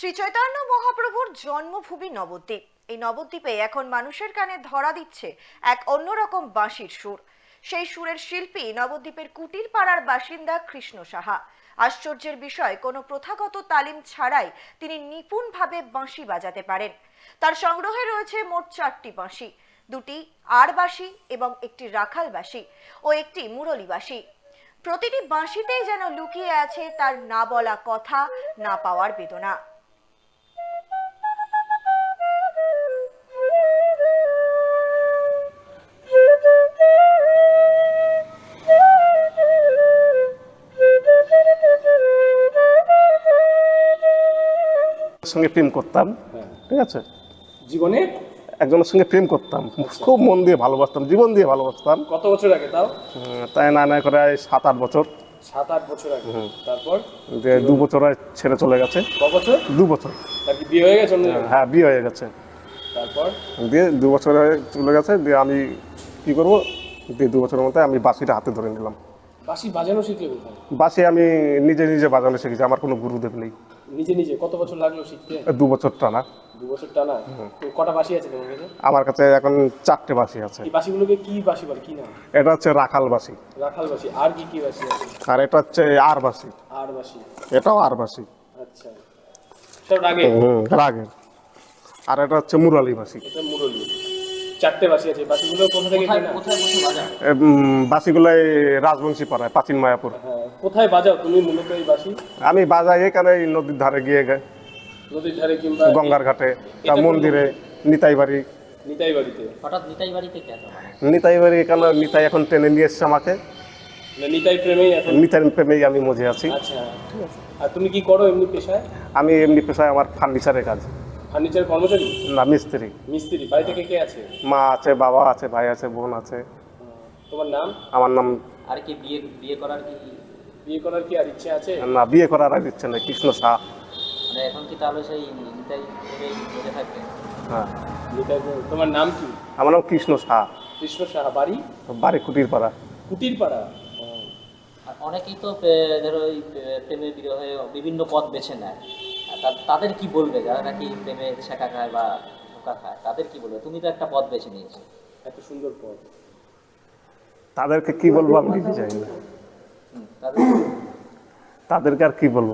শ্রী চৈতন্য মহাপ্রভুর জন্মভূমি নবদ্বীপ। এই নবদ্বীপে এখন মানুষের কানে ধরা দিচ্ছে এক অন্যরকম বাঁশির সুর। সেই সুরের শিল্পী নবদ্বীপের কুটির পাড়ার বাসিন্দা কৃষ্ণ সাহা। আশ্চর্যের বিষয়, কোনো প্রথাগত তালিম ছাড়াই তিনি নিপুণভাবে বাঁশি বাজাতে পারেন। তার সংগ্রহে রয়েছে মোট চারটি বাঁশি। দুটি আর বাঁশি এবং একটি রাখাল বাঁশি ও একটি মুরলী বাঁশি। প্রতিটি বাঁশিতেই যেন লুকিয়ে আছে তার না বলা কথা, না পাওয়ার বেদনা। সঙ্গে প্রেম করতাম ঠিক আছে? জীবনে? একজনের সঙ্গে প্রেম করতাম খুব মন দিয়ে ভালোবাসতাম জীবন দিয়ে ভালোবাসতাম। কত বছর আগে তাও? তাই না না করে সাত আট বছর। সাত আট বছর আগে। তারপর? যে দু বছর হয় ছেড়ে চলে গেছে। ক বছর? দু বছর। কি বিয়ে হয়ে গেছে হ্যাঁ বিয়ে হয়ে গেছে। তারপর? দিয়ে দু বছর হয়ে চলে গেছে দিয়ে আমি কি করব? দিয়ে দু বছরের মধ্যে আমি বাসিটা হাতে ধরে নিলাম। বাসি বাজানো শিখলে বাঁশি আমি নিজে নিজে বাজানো শিখেছি আমার কোনো গুরুদেব নেই। নিজে নিজে কত বছর লাগল শিখতে? দু বছর টানা। দু বছর টানা? তো কটা বাঁশি আছে তোমার কাছে? আমার কাছে এখন চারটে বাঁশি আছে। এই বাঁশিগুলোকে কি বাঁশি বলে? কি নাম? এটা হচ্ছে রাখাল বাঁশি। রাখাল বাঁশি। আর কি কি বাঁশি আছে? আর এটা হচ্ছে আর বাঁশি। আর বাঁশি। এটাও আর বাঁশি। আচ্ছা। সব রাগে রাগের। আর এটা হচ্ছে মুরালি বাসি এটা মুরলি। চারটে বাঁশি আছে বাঁশিগুলো কোথা থেকে কেনা বাসিগুলো রাজবংশী পাড়ায় প্রাচীন মায়াপুর। হ্যাঁ কোথায় বাজাও তুমি মূলত এই বাঁশি আমি বাজাই এখানে এই নদীর ধারে গিয়ে গে- নদীর ধারে কিংবা গঙ্গার ঘাটে তা মন্দিরে নিতাই বাড়ি নিতাই বাড়িতে হঠাৎ নিতাই বাড়িতে কেন নিতাই বাড়ি এখানে নিতাই এখন টেনে নিয়ে এসছে আমাকে। নিতাই প্রেমেই এখন নিতাই প্রেমেই আমি মজে আছি। আচ্ছা। আর তুমি কি করো এমনি পেশায়? আমি এমনি পেশায় আমার ফার্নিচারের কাজ। ফার্নিচার কর্মচারী? না মিস্ত্রি। মিস্ত্রি বাড়িতে কে কে আছে? মা আছে বাবা আছে ভাই আছে বোন আছে। তোমার নাম? আমার নাম আর কি বিয়ে বিয়ে করার কি বিয়ে করার কি আর ইচ্ছে আছে? না বিয়ে করার আর ইচ্ছে নেই কৃষ্ণ শাহ। মানে এখন কি তাহলে সেই নিতাই বেঁচে থাকবে? হ্যাঁ। নিতাই তোমার নাম কি? আমার নাম কৃষ্ণ শাহ। কৃষ্ণ সাহা বাড়ি? বাড়ি কুটির পাড়া কুটির পাড়া আর অনেকেই তো ধরো ওই প্রেমে বিরহে বিভিন্ন পথ বেছে নেয়। তাদের কি বলবে? যারা নাকি প্রেমে শেখা খায় বা ধোকা খায় তাদের কি বলবে? তুমি তো একটা পথ বেছে নিয়েছো। এত সুন্দর পথ। তাদেরকে কি বলব আমি জানি না। তাদেরকে আর কি বলব?